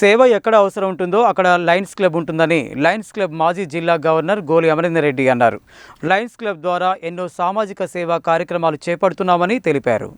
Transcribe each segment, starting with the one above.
సేవ ఎక్కడ అవసరం ఉంటుందో అక్కడ లయన్స్ క్లబ్ ఉంటుందని లయన్స్ క్లబ్ మాజీ జిల్లా గవర్నర్ గోలి అమరేందర్ రెడ్డి అన్నారు. లయన్స్ క్లబ్ ద్వారా ఎన్నో సామాజిక సేవా కార్యక్రమాలు చేపడుతున్నామని తెలిపారు.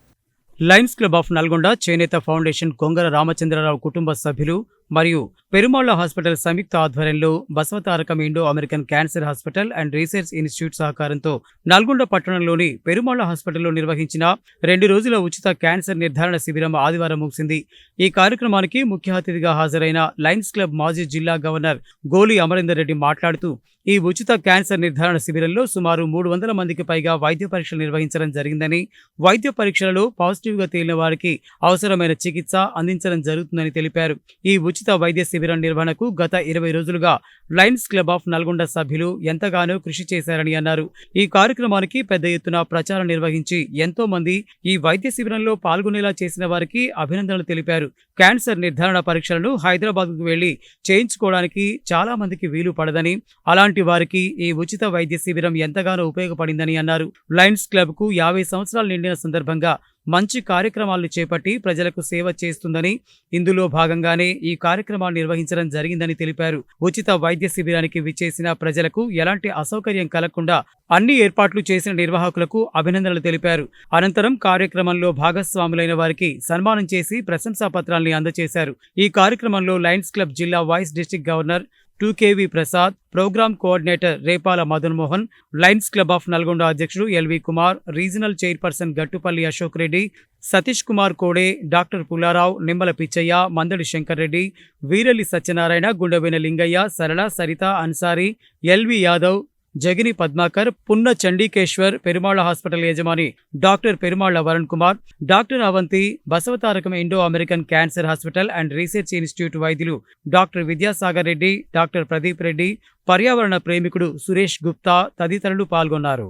లయన్స్ క్లబ్ ఆఫ్ నల్గొండ చేనేత ఫౌండేషన్ కొంగర రామచంద్రరావు కుటుంబ సభ్యులు మరియు పెరుమాళ్ళ హాస్పిటల్ సంయుక్త ఆధ్వర్యంలో Basavatarakam Indo American cancer hospital and research institute సహకారంతో నల్గొండ పట్టణంలోని పెరుమాళ్ళ హాస్పిటల్లో నిర్వహించిన రెండు రోజుల ఉచిత క్యాన్సర్ నిర్ధారణ శిబిరం ఆదివారం ముగిసింది. ఈ కార్యక్రమానికి ముఖ్య అతిథిగా హాజరైన లయన్స్ క్లబ్ మాజీ జిల్లా గవర్నర్ గోలి అమరేందర్ రెడ్డి మాట్లాడుతూ ఈ ఉచిత క్యాన్సర్ నిర్ధారణ శిబిరంలో సుమారు మూడు వందల మందికి పైగా వైద్య పరీక్షలు నిర్వహించడం జరిగిందని వైద్య పరీక్షలలో పాజిటివ్గా తేలిన వారికి అవసరమైన చికిత్స అందించడం జరుగుతుందని తెలిపారు. ఈ ఉచిత వైద్య శిబిరం నిర్వహణకు గత ఇరవై రోజులుగా లయన్స్ క్లబ్ ఆఫ్ నల్గొండ సభ్యులు ఎంతగానో కృషి చేశారని అన్నారు. ఈ కార్యక్రమానికి పెద్ద ఎత్తున ప్రచారం నిర్వహించి ఎంతో మంది ఈ వైద్య శిబిరంలో పాల్గొనేలా చేసిన వారికి అభినందనలు తెలిపారు. క్యాన్సర్ నిర్ధారణ పరీక్షలను హైదరాబాద్కు వెళ్ళి చేయించుకోవడానికి చాలా మందికి వీలు పడదని అలాంటి వారికి ఈ ఉచిత వైద్య శిబిరం ఎంతగానో ఉపయోగపడిందని అన్నారు. లయన్స్ క్లబ్కు యాభై సంవత్సరాలు నిండిన సందర్భంగా మంచి కార్యక్రమాలు చేపట్టి ప్రజలకు సేవ చేస్తుందని ఇందులో భాగంగానే ఈ కార్యక్రమాలు నిర్వహించడం జరిగిందని తెలిపారు. ఉచిత వైద్య శిబిరానికి విచ్చేసిన ప్రజలకు ఎలాంటి అసౌకర్యం కలగకుండా అన్ని ఏర్పాట్లు చేసిన నిర్వాహకులకు అభినందనలు తెలిపారు. అనంతరం కార్యక్రమంలో భాగస్వాములైన వారికి సన్మానం చేసి ప్రశంసా పత్రాల్ని అందజేశారు. ఈ కార్యక్రమంలో లయన్స్ క్లబ్ జిల్లా vice district governor టూకేవి Prasad programme coordinator Repala Madan Mohan Lions Club of Nalgonda అధ్యక్షుడు LV Kumar regional chairperson Gattupalli Ashok Reddy Satish Kumar Kode doctor Pullarao Nimmala Pichaiah Mandadi Shankar Reddy Veerali Satyanarayana Gundebaina Lingaiah Sarala Saritha Ansari LV Yadav Jagini Padmakar Punna Chandikeshwar Perumalla hospital యజమాని doctor Perumalla Varun Kumar doctor Avanti Basavatarakam Indo American cancer hospital and research institute వైద్యులు doctor Vidyasagar Reddy doctor Pradeep Reddy పర్యావరణ ప్రేమికుడు సురేష్ గుప్తా తదితరులు పాల్గొన్నారు.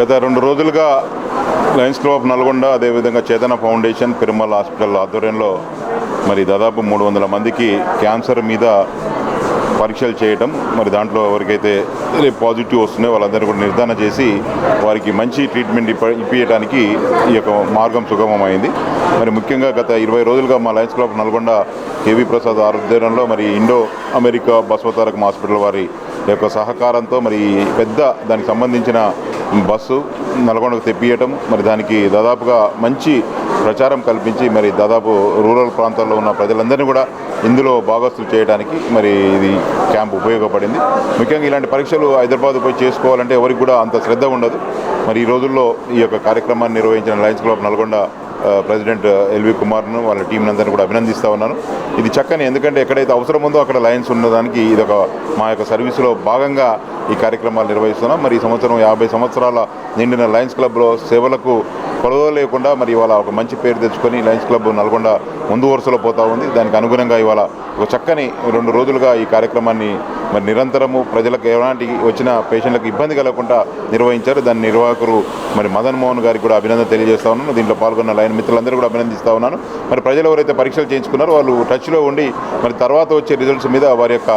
గత రెండు రోజులుగా Lions club of Nalgonda అదేవిధంగా చేతన ఫౌండేషన్ పెరుమల్ హాస్పిటల్ ఆధ్వర్యంలో మరి దాదాపు మూడు వందల మందికి క్యాన్సర్ మీద పరీక్షలు చేయటం మరి దాంట్లో ఎవరికైతే రేపు పాజిటివ్ వస్తున్నాయో వాళ్ళందరూ కూడా నిర్ధారణ చేసి వారికి మంచి ట్రీట్మెంట్ ఇప్ప ఇప్పించడానికి ఈ యొక్క మార్గం సుగమమైంది. మరి ముఖ్యంగా గత ఇరవై రోజులుగా మా Lions Club Nalgonda KV Prasad ఆధ్వర్యంలో మరి ఇండో అమెరికా బసవతారకం హాస్పిటల్ వారి యొక్క సహకారంతో మరి పెద్ద దానికి సంబంధించిన బస్సు నల్గొండకు తెప్పియటం మరి దానికి దాదాపుగా మంచి ప్రచారం కల్పించి మరి దాదాపు రూరల్ ప్రాంతాల్లో ఉన్న ప్రజలందరినీ కూడా ఇందులో భాగస్తులు చేయడానికి మరి ఇది క్యాంప్ ఉపయోగపడింది. ముఖ్యంగా ఇలాంటి పరీక్షలు హైదరాబాద్ పోయి చేసుకోవాలంటే ఎవరికి కూడా అంత శ్రద్ధ ఉండదు. మరి ఈ రోజుల్లో ఈ యొక్క కార్యక్రమాన్ని నిర్వహించిన Lions Club Nalgonda president LV కుమార్ను వాళ్ళ టీం అందరినీ కూడా అభినందిస్తూ ఉన్నాను. ఇది చక్కని ఎందుకంటే ఎక్కడైతే అవసరం ఉందో అక్కడ లయన్స్ ఉన్నదానికి ఇది ఒక మా యొక్క సర్వీసులో భాగంగా ఈ కార్యక్రమాలు నిర్వహిస్తున్నాం. మరి ఈ సంవత్సరం యాభై సంవత్సరాల నిండిన లయన్స్ క్లబ్లో సేవలకు కొలవ లేకుండా మరి ఇవాళ ఒక మంచి పేరు తెచ్చుకొని లయన్స్ క్లబ్ నల్గొండ ముందు వరుసలో పోతా ఉంది. దానికి అనుగుణంగా ఇవాళ ఒక చక్కని రెండు రోజులుగా ఈ కార్యక్రమాన్ని మరి నిరంతరము ప్రజలకు ఎలాంటి వచ్చిన పేషెంట్లకు ఇబ్బంది కలగకుండా నిర్వహించారు. దాని నిర్వాహకులు మరి మదన్ మోహన్ గారికి కూడా అభినందన తెలియజేస్తా ఉన్నాను. దీంట్లో పాల్గొన్న లైన్ మిత్రులందరూ కూడా అభినందిస్తా ఉన్నాను. మరి ప్రజలు ఎవరైతే పరీక్షలు చేయించుకున్నారో వాళ్ళు టచ్లో ఉండి మరి తర్వాత వచ్చే రిజల్ట్స్ మీద వారి యొక్క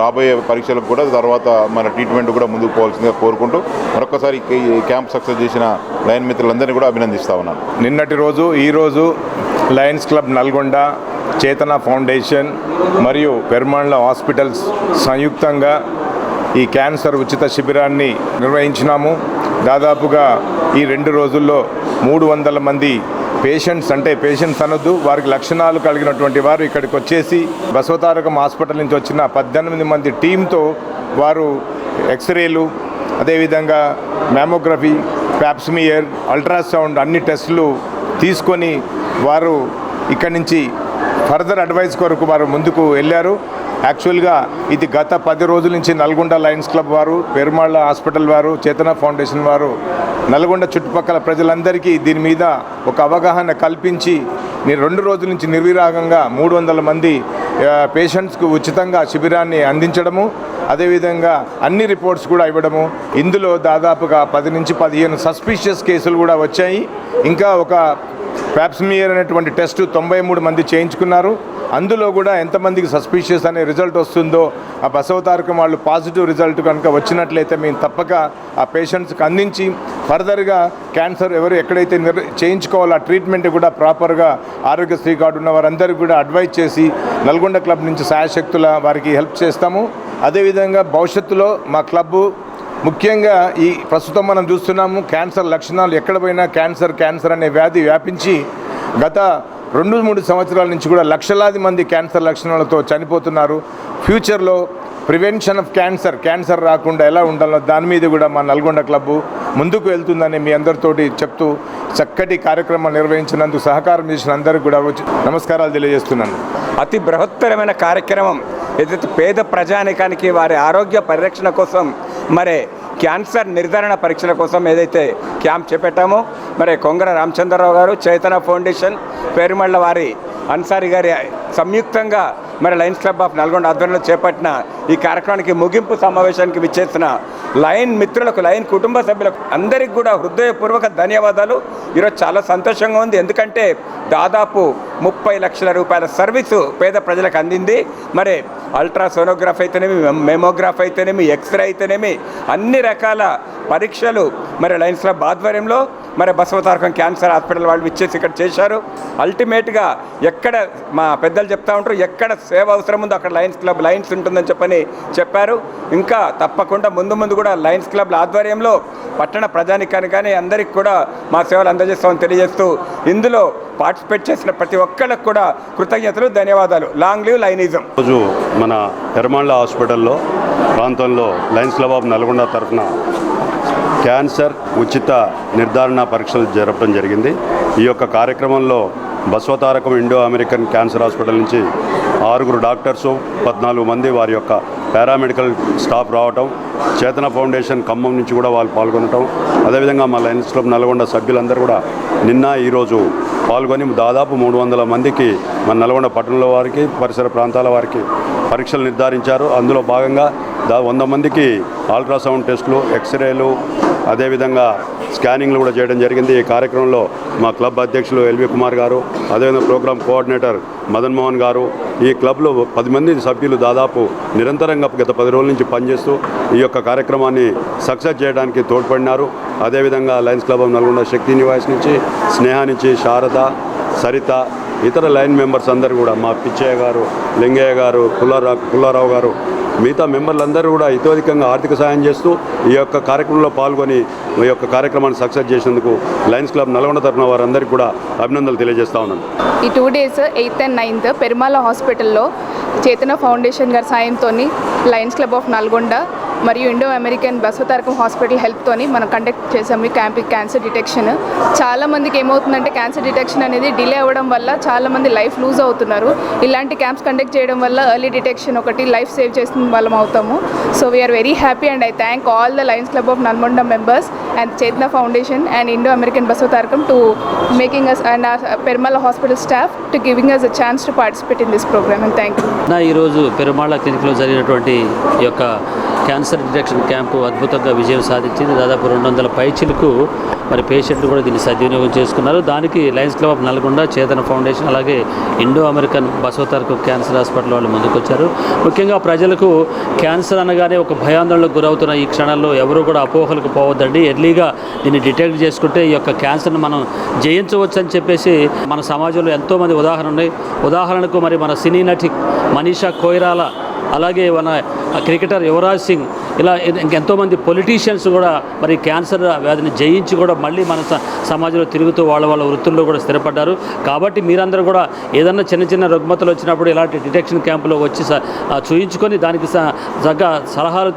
రాబోయే పరీక్షలకు కూడా తర్వాత మన ట్రీట్మెంట్ కూడా ముందుకు పోవాల్సిందిగా కోరుకుంటూ మరొకసారి క్యాంప్ సక్సెస్ చేసిన లైన్ మిత్రులందరినీ కూడా అభినందిస్తా ఉన్నాను. నిన్నటి రోజు ఈరోజు Lions club Nalgonda Chetana foundation మరియు పెర్మాండ్ల హాస్పిటల్స్ సంయుక్తంగా ఈ క్యాన్సర్ ఉచిత శిబిరాన్ని నిర్వహించినాము. దాదాపుగా ఈ రెండు రోజుల్లో మూడు వందల మంది పేషెంట్స్ అంటే పేషెంట్స్ అనొద్దు వారికి లక్షణాలు కలిగినటువంటి వారు ఇక్కడికి వచ్చేసి బసవతారకం హాస్పిటల్ నుంచి వచ్చిన పద్దెనిమిది మంది టీంతో వారు ఎక్స్రేలు అదేవిధంగా మ్యామోగ్రఫీ ప్యాప్స్మియర్ అల్ట్రాసౌండ్ అన్ని టెస్టులు తీసుకొని వారు ఇక్కడి నుంచి ఫర్దర్ అడ్వైస్ కొరకు వారు ముందుకు వెళ్ళారు. యాక్చువల్గా ఇది గత పది రోజుల నుంచి నల్గొండ లయన్స్ క్లబ్ వారు పెరుమాళ్ళ హాస్పిటల్ వారు చేతన ఫౌండేషన్ వారు నల్గొండ చుట్టుపక్కల ప్రజలందరికీ దీని మీద ఒక అవగాహన కల్పించి రెండు రోజుల నుంచి నిర్విరాగంగా మూడు వందల మంది పేషెంట్స్కు ఉచితంగా శిబిరాన్ని అందించడము అదేవిధంగా అన్ని రిపోర్ట్స్ కూడా ఇవ్వడము. ఇందులో దాదాపుగా పది నుంచి పదిహేను సస్పీషియస్ కేసులు కూడా వచ్చాయి. ఇంకా ఒక ప్యాప్స్మియర్ అనేటువంటి టెస్ట్ తొంభై మూడు మంది చేయించుకున్నారు. అందులో కూడా ఎంతమందికి సస్పీషియస్ అనే రిజల్ట్ వస్తుందో ఆ బసవతారకం వాళ్ళు పాజిటివ్ రిజల్ట్ కనుక వచ్చినట్లయితే మేము తప్పక ఆ పేషెంట్స్కి అందించి ఫర్దర్గా క్యాన్సర్ ఎవరు ఎక్కడైతే నిర్ చేయించుకోవాలో ఆ ట్రీట్మెంట్ కూడా ప్రాపర్గా ఆరోగ్యశ్రీ కార్డు ఉన్న వారందరికీ కూడా అడ్వైజ్ చేసి నల్గొండ క్లబ్ నుంచి సాయశక్తుల వారికి హెల్ప్ చేస్తాము. అదేవిధంగా భవిష్యత్తులో మా క్లబ్బు ముఖ్యంగా ఈ ప్రస్తుతం మనం చూస్తున్నాము క్యాన్సర్ లక్షణాలు ఎక్కడ పోయినా క్యాన్సర్ క్యాన్సర్ అనే వ్యాధి వ్యాపించి గత రెండు మూడు సంవత్సరాల నుంచి కూడా లక్షలాది మంది క్యాన్సర్ లక్షణాలతో చనిపోతున్నారు. ఫ్యూచర్లో ప్రివెన్షన్ ఆఫ్ క్యాన్సర్ క్యాన్సర్ రాకుండా ఎలా ఉండాలో దాని మీద కూడా మా నల్గొండ క్లబ్బు ముందుకు వెళ్తుందని మీ అందరితోటి చెప్తూ చక్కటి కార్యక్రమం నిర్వహించినందుకు సహకారం చేసిన అందరికీ కూడా నమస్కారాలు తెలియజేస్తున్నాను. అతి బృహత్తరమైన కార్యక్రమం ఏదైతే పేద ప్రజానికానికి వారి ఆరోగ్య పరిరక్షణ కోసం మరి క్యాన్సర్ నిర్ధారణ పరీక్షల కోసం ఏదైతే క్యాంప్ చేపట్టామో మరి కొంగర రామచంద్రరావు గారు చైతన్య ఫౌండేషన్ పేరుమళ్ళ వారి అన్సారి గారి సంయుక్తంగా మరి లయన్స్ క్లబ్ ఆఫ్ నల్గొండ ఆధ్వర్యంలో చేపట్టిన ఈ కార్యక్రమానికి ముగింపు సమావేశానికి విచ్చేసిన లయన్ మిత్రులకు లయన్ కుటుంబ సభ్యులకు అందరికీ కూడా హృదయపూర్వక ధన్యవాదాలు. ఈరోజు చాలా సంతోషంగా ఉంది. ఎందుకంటే దాదాపు ముప్పై లక్షల రూపాయల సర్వీసు పేద ప్రజలకు అందింది. మరి అల్ట్రాసోనోగ్రాఫ్ అయితేనేమి మెమోగ్రాఫ్ అయితేనేమి ఎక్స్రే అయితేనేమి అన్ని రకాల పరీక్షలు మరి లయన్స్ క్లబ్ ఆధ్వర్యంలో మరి బసవతారకం క్యాన్సర్ హాస్పిటల్ వాళ్ళు ఇచ్చేసి ఇక్కడ చేశారు. అల్టిమేట్గా ఎక్కడ మా పెద్దలు చెప్తా ఉంటారు ఎక్కడ సేవ అవసరం ఉందో అక్కడ లయన్స్ క్లబ్ లయన్స్ ఉంటుందని చెప్పని చెప్పారు. ఇంకా తప్పకుండా ముందు ముందు కూడా లయన్స్ క్లబ్ల ఆధ్వర్యంలో పట్టణ ప్రజానికాన్ని కానీ అందరికి కూడా మా సేవలు అందజేస్తామని తెలియజేస్తూ ఇందులో పార్టిసిపేట్ చేసిన ప్రతి ఒక్కళ్ళకు కూడా కృతజ్ఞతలు ధన్యవాదాలు. Long live Lionism. రోజు మన ఎర్మాండ్ల హాస్పిటల్లో ప్రాంతంలో లయన్స్ క్లబ్ ఆఫ్ నల్గొండ తరఫున క్యాన్సర్ ఉచిత నిర్ధారణ పరీక్షలు జరపడం జరిగింది. ఈ యొక్క కార్యక్రమంలో Basavatarakam Indo American cancer hospital నుంచి ఆరుగురు డాక్టర్సు పద్నాలుగు మంది వారి యొక్క పారామెడికల్ స్టాఫ్ రావటం చేతన ఫౌండేషన్ ఖమ్మం నుంచి కూడా వాళ్ళు పాల్గొనటం అదేవిధంగా మా లయన్స్ క్లబ్ నల్గొండ సభ్యులందరూ కూడా నిన్న ఈరోజు పాల్గొని దాదాపు మూడు వందల మందికి మన నల్గొండ పట్టణంలో వారికి పరిసర ప్రాంతాల వారికి పరీక్షలు నిర్ధారించారు. అందులో భాగంగా దా వంద మందికి అల్ట్రాసౌండ్ టెస్టులు ఎక్స్రేలు అదేవిధంగా స్కానింగ్లు కూడా చేయడం జరిగింది. ఈ కార్యక్రమంలో మా క్లబ్ అధ్యక్షులు ఎల్వి కుమార్ గారు అదేవిధంగా ప్రోగ్రామ్ కోఆర్డినేటర్ మదన్ మోహన్ గారు ఈ క్లబ్లో పది మంది సభ్యులు దాదాపు నిరంతరంగా గత పది రోజుల నుంచి పనిచేస్తూ ఈ యొక్క కార్యక్రమాన్ని సక్సెస్ చేయడానికి తోడ్పడినారు. అదేవిధంగా Lions Club of Nalgonda Shakti Nivas నుంచి స్నేహ నుంచి శారద సరిత ఇతర లైన్ మెంబర్స్ అందరు కూడా మా పిచ్చయ్య గారు లింగయ్య గారు పుల్లారా పుల్లారావు గారు మిగతా మెంబర్లందరూ కూడా హితోధికంగా ఆర్థిక సాయం చేస్తూ ఈ యొక్క కార్యక్రమంలో పాల్గొని ఈ యొక్క కార్యక్రమాన్ని సక్సెస్ చేసినందుకు లయన్స్ క్లబ్ నల్గొండ తరఫున వారందరికీ కూడా అభినందనలు తెలియజేస్తా ఉన్నాను. ఈ two days eighth and ninth Perumala హాస్పిటల్లో చేతన ఫౌండేషన్ గారి సాయంతో లయన్స్ క్లబ్ ఆఫ్ నల్గొండ మరియు ఇండో అమెరికన్ బసవతారకం హాస్పిటల్ హెల్ప్తోని మనం కండక్ట్ చేసాము ఈ క్యాంప్ క్యాన్సర్ డిటెక్షన్. చాలా మందికి ఏమవుతుందంటే క్యాన్సర్ డిటెక్షన్ అనేది డిలే అవ్వడం వల్ల చాలా మంది లైఫ్ లూజ్ అవుతున్నారు. ఇలాంటి క్యాంప్స్ కండక్ట్ చేయడం వల్ల ఎర్లీ డిటెక్షన్ ఒకటి లైఫ్ సేవ్ చేసిన వాళ్ళం అవుతాము. So we are very happy and I thank all the Lions Club of Nalgonda members and Chetana foundation and Indo American Basavatarakam to making us and Perumala hospital staff to giving us a chance to participate in this programme and thank you ఈరోజు పెరుమాళ క్లినిక్లో జరిగినటువంటి ఈ యొక్క cancer detection camp అద్భుతంగా విజయం సాధించింది. దాదాపు రెండు వందల పైచిలకు మరి పేషెంట్లు కూడా దీన్ని సద్వినియోగం చేసుకున్నారు. దానికి Lions club of Nalgonda Chetana foundation అలాగే Indo American Basavataraka cancer hospital వాళ్ళు ముందుకొచ్చారు. ముఖ్యంగా ప్రజలకు క్యాన్సర్ అనగానే ఒక భయాందోళనకు గురవుతున్న ఈ క్షణాల్లో ఎవరు కూడా అపోహలకు పోవద్దండి. ఎర్లీగా దీన్ని డిటెక్ట్ చేసుకుంటే ఈ యొక్క క్యాన్సర్ను మనం జయించవచ్చు అని చెప్పేసి మన సమాజంలో ఎంతోమంది ఉదాహరణ ఉన్నాయి. ఉదాహరణకు మరి మన సినీ నటి మనీషా కోయిరాల అలాగే మన క్రికెటర్ యువరాజ్ సింగ్ ఇలా ఇంకెంతోమంది పొలిటీషియన్స్ కూడా మరి క్యాన్సర్ వ్యాధిని జయించి కూడా మళ్ళీ మన స- సమాజంలో తిరుగుతూ వాళ్ళ వాళ్ళ వృత్తుల్లో కూడా స్థిరపడ్డారు. కాబట్టి మీరందరూ కూడా ఏదన్నా చిన్న చిన్న రుగ్మతలు వచ్చినప్పుడు ఇలాంటి డిటెక్షన్ క్యాంపులో వచ్చి స- చూయించుకొని దానికి తగ్గ సలహాలు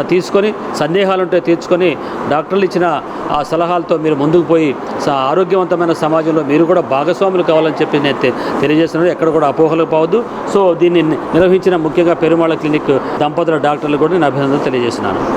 తీసుకొని సందేహాలు ఉంటే తీర్చుకొని డాక్టర్లు ఇచ్చిన ఆ సలహాలతో మీరు ముందుకు పోయి స- ఆరోగ్యవంతమైన సమాజంలో మీరు కూడా భాగస్వాములు కావాలని చెప్పి నేను తెలియజేస్తున్నాను. ఎక్కడ కూడా అపోహలు పోవద్దు. సో దీన్ని నిర్వహించిన ముఖ్యంగా పెరుమాళ క్లినిక్ దంపతుల డాక్టర్లు కూడా నేను అభినందనలు తెలియజేస్తున్నాను.